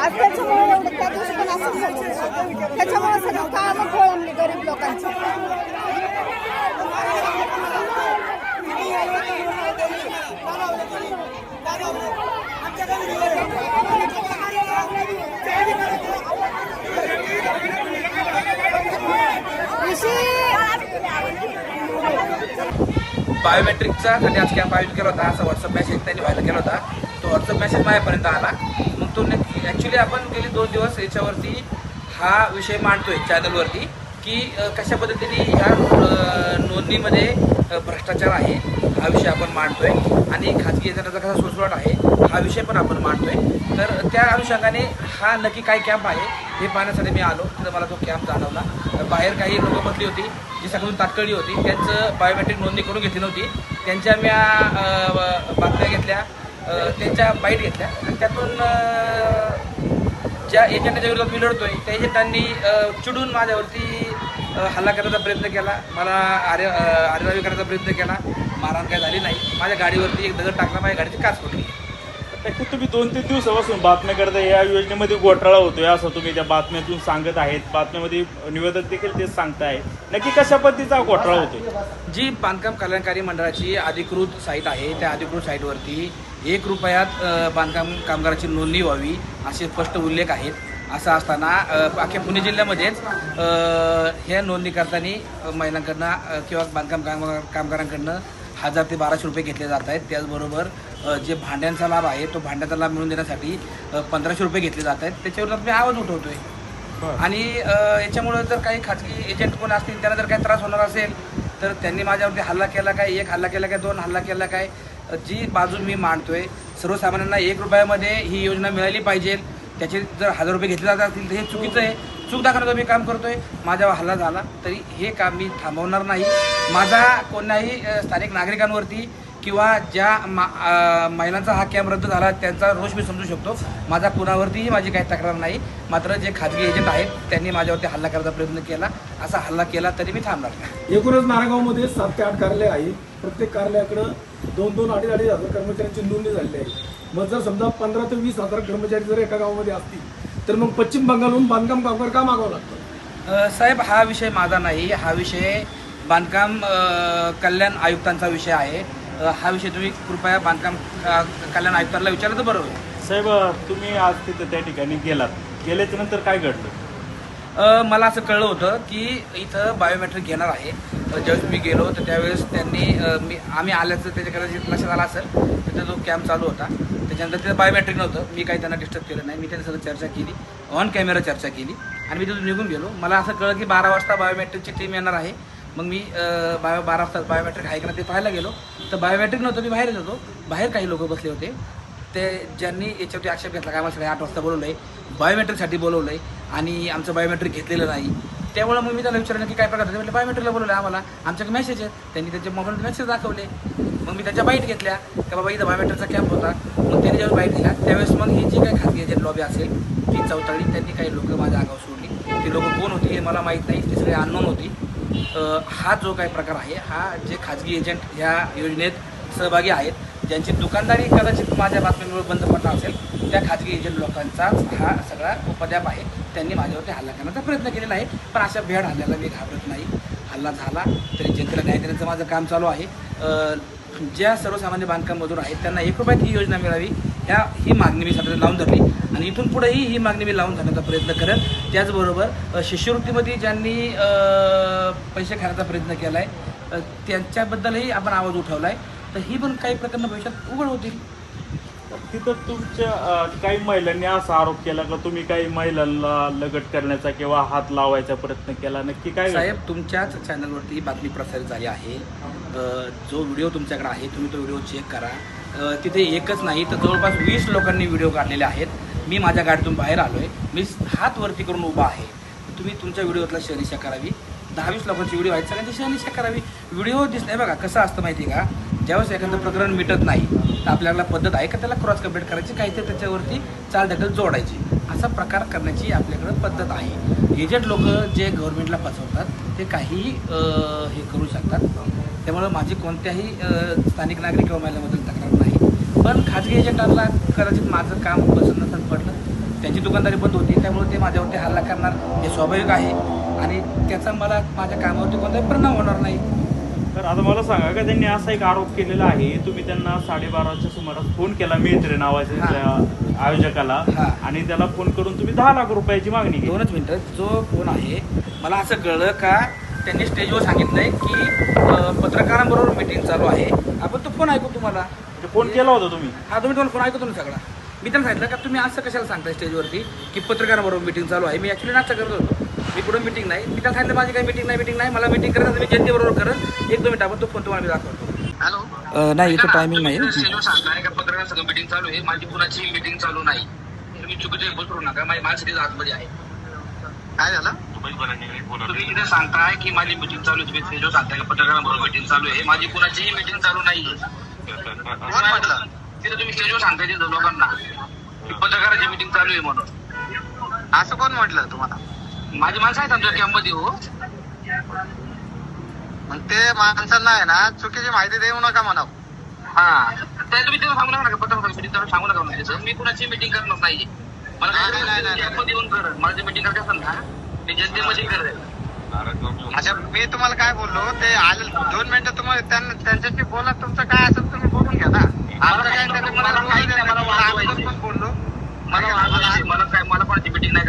आज त्याच्यामुळे एवढं त्या दिवशी पण असं झालं त्याच्यामुळे सगळं काम खोळंबली गरीब लोकांची बायोमेट्रिकचा त्यांनी आज कॅम्प आयोजित केला होता असा व्हॉट्सअप मेसेज त्यांनी व्हायला केला होता. तो व्हॉट्सअप मेसेज माझ्यापर्यंत आला. मग तो ॲक्च्युली आपण गेले दोन दिवस याच्यावरती हा विषय मांडतोय चॅनलवरती की कशा पद्धतीने ह्या नोंदणीमध्ये भ्रष्टाचार आहे. हा विषय आपण मांडतोय. आणि खाजगी यंत्रणाचा कसा सुसवाट आहे हा विषय पण आपण मांडतोय. तर त्या अनुषंगाने हा नक्की काय कॅम्प आहे हे पाहण्यासाठी मी आलो. तर मला तो कॅम्प जाणवला. बाहेर काही लोकं बसली होती जी सगळून तात्काळी होती. त्यांचं बायोमेट्रिक नोंदणी करून घेतली नव्हती. त्यांच्या मी बातम्या घेतल्या त्यांच्या बाईट घेतल्या. आणि त्यातून ज्या एजंटाच्या विरोधात मी लढतोय त्या एजंटांनी चिडून माझ्यावरती हल्ला करण्याचा प्रयत्न केला. मला आर्य अ, आर्यरावी करण्याचा प्रयत्न केला. मारहाण काय झाली नाही. माझ्या गाडीवरती एक दगड टाकला माझ्या गाडीची काच फुटली. नक्की तुम्ही दोन तीन दिवसापासून बातम्या करता या योजनेमध्ये घोटाळा होतोय असं तुम्ही त्या बातम्यातून सांगत आहेत. बातम्यामध्ये निवेदक देखील तेच सांगताय. नक्की कशा पद्धतीचा घोटाळा होतोय? जी बांधकाम कल्याणकारी मंडळाची अधिकृत साईट आहे त्या अधिकृत साईटवरती एक रुपयात बांधकाम कामगाराची नोंदणी व्हावी असे स्पष्ट उल्लेख आहेत. असं असताना अख्ख्या पुणे जिल्ह्यामध्येच ह्या नोंदणी करताना महिलांकडनं किंवा बांधकाम कामगार कामगारांकडनं हजार ते बाराशे रुपये घेतले जात आहेत. त्याचबरोबर जे भांड्यांचा लाभ आहे तो भांड्याचा लाभ मिळवून देण्यासाठी पंधराशे रुपये घेतले जात आहेत. त्याच्यावर मी आवाज उठवतोय. आणि याच्यामुळं जर काही खाजगी एजंट कोण असतील त्यांना जर काही त्रास होणार असेल तर त्यांनी माझ्यावरती हल्ला केला काय? एक हल्ला केला काय? दोन हल्ला केला काय? जी बाजू मी मांडतोय सर्वसामान्यांना एक रुपयामध्ये ही योजना मिळाली पाहिजे. त्याचे जर हजार रुपये घेतले जात असतील तर हे चुकीचं आहे. चूक दाखवण्याचं मी काम करतोय. माझ्यावर हल्ला झाला तरी हे काम मी थांबवणार नाही. माझा कोणाही स्थानिक नागरिकांवरती किंवा ज्या मा महिलांचा हा कॅम्प रद्द झाला त्यांचा रोष मी समजू शकतो. माझा कुणावरतीही माझी काही तक्रार नाही. मात्र जे खाजगी एजंट आहेत त्यांनी माझ्यावरती हल्ला करायचा प्रयत्न केला. असा हल्ला केला तरी मी थांबणार नाही. एकूणच नारागावमध्ये सात ते आठ कार्यालय आहे प्रत्येक कार्यालयाकडं दोन दोन अडीच अडीच हजार कर्मचाऱ्यांची नोंदणी झालेली आहे मग जर समजा पंधरा ते वीस हजार कर्मचारी जर एका गावामध्ये असतील तर मग पश्चिम बंगालहून बांधकाम कामगार का मागावं लागतं? अ, साहेब हा विषय माझा नाही. हा विषय बांधकाम कल्याण आयुक्तांचा विषय आहे. हा विषय तुम्ही कृपया बांधकाम कल्याण आयुक्तांना विचारलं तर बरं होईल साहेब तुम्ही आज तिथं त्या ठिकाणी गेलात. गेल्याच्यानंतर काय घडलं? अ, मला असं कळलं होतं की इथं बायोमेट्रिक घेणार आहे. ज्यावेळेस मी गेलो तर त्यावेळेस त्यांनी मी आम्ही आल्याचं त्याच्या कदाचित लक्षात आला असेल. तिथं जो कॅम्प चालू होता. म्हणजे त्याच्यानंतर तिथं बायोमॅट्रिक नव्हतं. मी काही त्यांना डिस्टर्ब केलं नाही. मी त्यांच्यासोबत चर्चा केली. ऑन कॅमेरा चर्चा केली. आणि मी तिथून निघून गेलो. मला असं कळलं की बारा वाजता बायोमेट्रिकची टीम येणार आहे. मग मी बायो बारा वाजता बायोमेट्रिक आहे का ते पाहायला गेलो. तर बायोमॅट्रिक नव्हतं. मी बाहेरच होतो. बाहेर काही लोक बसले होते. ते ज्यांनी याच्यावरती आक्षेप घेतला काय मला सगळे आठ वाजता बोलवलं आहे बायोमेट्रिकसाठी बोलवलं आहे आणि आमचं बायोमेट्रिक घेतलेलं नाही. त्यामुळे मग मी त्याला विचारलं की काय प्रकार? आहे? बायोमेट्रिकला बोलवलं आम्हाला. आमच्याकडे मेसेज आहे त्यांनी त्यांच्या मोबाईलवर मेसेज दाखवले. मग मी त्याच्या बाईट घेतल्या का बाबा इथं बायोमेट्रिकचा कॅम्प होता. मग त्यांनी जेव्हा बाईट दिला त्यावेळेस मग ही जी काही खाजगी एजंट लॉबी असेल ती चौताळी त्यांनी काही लोकं माझ्या आगाव सोडली. ते लोकं कोण होती हे मला माहीत नाही ती सगळी अननोन होती. हा जो काही प्रकार आहे हा जे खाजगी एजंट ह्या योजनेत सहभागी आहेत ज्यांची दुकानदारी कदाचित माझ्या बातमीमुळे बंद पडला असेल त्या खाजगी एजंट लोकांचाच हा सगळा उपद्याप आहे. त्यांनी माझ्यावरती हल्ला करण्याचा प्रयत्न केलेला आहे पण अशा भेड हल्ल्याला मी घाबरत नाही. हल्ला झाला तरी जनतेला न्याय देण्याचं माझं काम चालू आहे. ज्या सर्वसामान्य बांधकाम मजूर आहेत त्यांना एक रुपयात ही योजना मिळावी ह्या ही मागणी मी सध्या लावून धरली. आणि इथून पुढेही ही मागणी मी लावून धरण्याचा प्रयत्न करेन त्याचबरोबर शिष्यवृत्तीमध्ये ज्यांनी पैसे खाण्याचा प्रयत्न केला आहे त्यांच्याबद्दलही आपण आवाज उठवला आहे तर ही पण काही प्रकरणं भविष्यात उघड होतील. तिथं तुमच्या अं, काही महिलांनी असा आरोप केला का तुम्ही काही महिलांना लगट करण्याचा किंवा हात लावायचा प्रयत्न केला? नक्की काय? साहेब तुमच्याच चॅनलवरती ही बातमी प्रसारित झाली आहे. अ, जो व्हिडिओ तुमच्याकडे आहे तुम्ही तो व्हिडिओ चेक करा. अ, तिथे एकच नाही तर जवळपास वीस लोकांनी व्हिडिओ काढलेले आहेत. मी माझ्या गाडीतून बाहेर आलो आहे मी हात वरती करून उभा आहे. तुम्ही तुमच्या व्हिडिओतला शहरीशा करावी. दहा वीस लोकांची व्हिडिओ आहेत सगळ्यांची शहानिशा करावी. व्हिडिओ दिसणे बघा कसं असतं माहिती आहे का? ज्यावेळेस एखादं प्रकरण मिटत नाही तर आपल्याला पद्धत आहे का त्याला क्रॉस कंप्लीट करायची काहीतरी त्याच्यावरती चाल ढकल जोडायची. असा प्रकार करण्याची आपल्याकडं पद्धत आहे. एजंट लोक जे गव्हर्नमेंटला फसवतात ते काही हे करू शकतात. त्यामुळं माझी कोणत्याही स्थानिक नागरिक किंवा महिलाबद्दल तक्रार नाही. पण खाजगी एजंटांना कदाचित माझं काम पसंत नसत पडलं. त्यांची दुकानदारी बंद होती त्यामुळे ते माझ्यावरती हल्ला करणार हे स्वाभाविक आहे. आणि त्याचा मला माझ्या कामावरती कोणताही परिणाम होणार नाही. तर आता मला सांगा का त्यांनी असा एक आरोप केलेला आहे तुम्ही त्यांना साडेबाराच्या सुमारास फोन केला मेत्रे नावाच्या. त्या आयोजकाला. आणि त्याला फोन करून तुम्ही दहा लाख रुपयाची मागणी केली. दोनच मिनटं जो फोन आहे मला असं कळलं का त्यांनी स्टेजवर सांगितलंय की पत्रकारांबरोबर मीटिंग चालू आहे. आपण तो फोन ऐकू तुम्हाला? म्हणजे फोन केला होता तुम्ही? हा तुम्ही तुम्हाला फोन ऐकतो ना सगळा. मी त्यांना सांगितलं का तुम्ही असं कशाला सांगताय स्टेजवरती की पत्रकारांबरोबर मीटिंग चालू आहे? मी ॲक्च्युली नाश्ता करत होतो. मी कुठं मीटिंग नाही. मी त्यांना सांगितलं माझी काही मीटिंग नाही मीटिंग नाही. मला मीटिंग करायचं मी जनतेबरोबर करत एक दोन मिनिट आपण तो फोन तुम्हाला मी दाखवतो. हॅलो नाही इथं टायमिंग नाही स्टेजवर सांगताय का पत्रकार संघ मीटिंग चालू आहे. माझी कुणाची मीटिंग चालू नाही. तुम्ही चुकीचे बोलू नका. माझी माझ्यासाठी आतमध्ये आहे. काय झालं? तुम्ही इथे सांगताय की माझी मीटिंग चालू आहे. तुम्ही सांगताय का पत्रकारांबरोबर मीटिंग चालू आहे. माझी कुणाचीही मीटिंग चालू नाही कोण म्हटलं? तिथे तुम्ही स्टेजवर सांगताय तिथं लोकांना. की पत्रकारांची मीटिंग चालू आहे म्हणून. असं कोण म्हटलं तुम्हाला? माझी माणसं आहेत आमच्या कॅम्पमध्ये हो. मग ते माणसांना आहे ना चुकीची माहिती देऊ नका म्हणा हा. ते तुम्ही तिथं सांगू नका पत्रकार मीटिंग चालू सांगू नका म्हणजे मी कुणाची मीटिंग करणार नाही मला काय येऊन माझी मीटिंग करायचं असेल ना मी जनतेमध्ये करेल अच्छा मी तुम्हाला काय बोललो ते आले दोन मिनिटं तुम्हाला त्यांना त्यांच्याशी बोला तुमचं काय असेल तुम्ही बोलून घ्या ना. आमचं काय त्यांनी मला बोललो. मला वाजवायचं. मला मला काय मला कोणाची मीटिंग नाही